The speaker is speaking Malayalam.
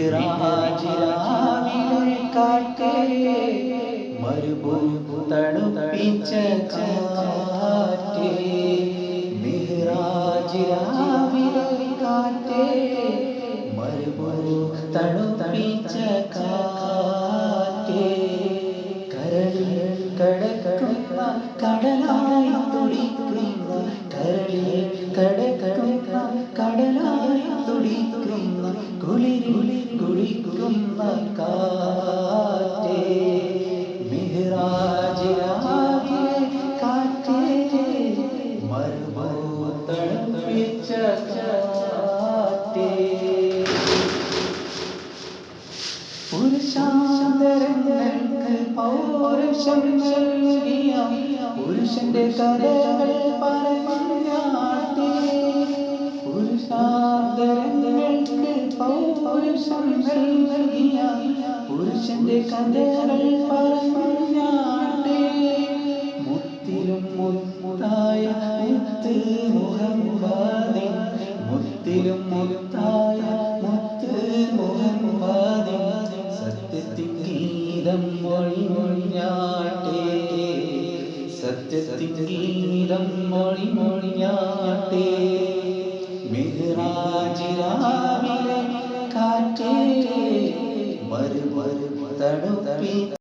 മിഹിറാജിരാവിലെ കാറ്റേ മരുഭൂ തണുപ്പിച്ച കാറ്റേ മിഹിറാജിരാവിലെ കാറ്റേ മരുഭൂ തണുപ്പിച്ച കാറ്റേ കരളിൽ കടക്കുന്ന കടലായി കുളിക്കുന്ന കാറ്റേ മിഹ്റാജിരാവിലെ കാറ്റേ മരുഭൂത്തണുപ്പിച്ച കാറ്റേ പുരുഷാന്തരങ്ങൾക്ക് പൗരുഷം നൽകിയ പുരുഷന്റെ കഥകൾ പറഞ്ഞാട്ടെ പൗരുഷം നൽകിയ പുരുഷന്റെ കഥകൾ പറഞ്ഞാട്ടെ മുത്തിലും മുത്തായ മുത്ത് മുഹമ്മദിൻ മുത്തിലും മുത്തായ മുത്ത് മുഹമ്മദിൻ സത്യത്തിൻ ഗീതം മൊഴി മൊഴിഞ്ഞാട്ടേ സത്യത്തിൻ ഗീതം മൊഴി മൊഴിഞ്ഞാട്ടേ മിഹ്റാജിരാവിലെ കാറ്റേ മരു മരു തണുപ്പി